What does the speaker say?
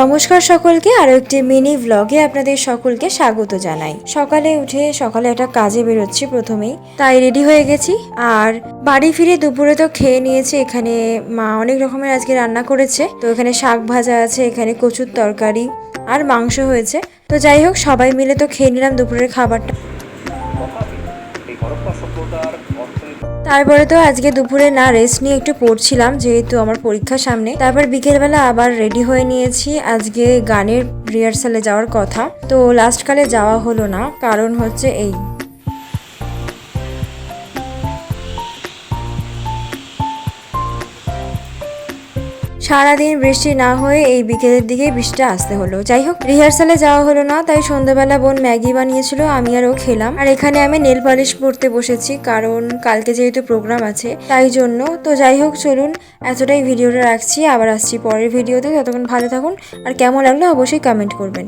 নমস্কার সকলকে আরও একটি মিনি ভ্লগে আপনাদের সকলকে স্বাগত জানাই। সকালে উঠে সকালে একটা কাজে বেরোচ্ছি প্রথমেই, তাই রেডি হয়ে গেছি। আর বাড়ি ফিরে দুপুরে তো খেয়ে নিয়েছি, এখানে মা অনেক রকমের আজকে রান্না করেছে। তো এখানে শাক ভাজা আছে, এখানে কচুর তরকারি আর মাংস হয়েছে। তো যাই হোক, সবাই মিলে তো খেয়ে নিলাম দুপুরের খাবারটা। তারপরে তো আজকে দুপুরে না রেস্ট নিয়ে একটু পড়ছিলাম যেহেতু আমার পরীক্ষা সামনে। তারপর বিকেলবেলা আবার রেডি হয়ে নিয়েছি আজকে গানের রিহার্সালে যাওয়ার কথা। তো লাস্টকালে যাওয়া হলো না, কারণ হচ্ছে এই সারাদিন বৃষ্টি না হয়ে এই বিকেলের দিকে বৃষ্টিটা আসতে হলো। যাই হোক রিহার্সালে যাওয়া হলো না, তাই সন্ধ্যাবেলা বোন ম্যাগি বানিয়েছিল, আমি আর ও খেলাম। আর এখানে আমি নেল পালিশ পরতে বসেছি, কারণ কালকে যেহেতু প্রোগ্রাম আছে, তাই জন্য। তো যাই হোক চলুন, এতটাই ভিডিওটা রাখছি, আবার আসছি পরের ভিডিওতে। ততক্ষণ ভালো থাকুন, আর কেমন লাগল অবশ্যই কমেন্ট করবেন।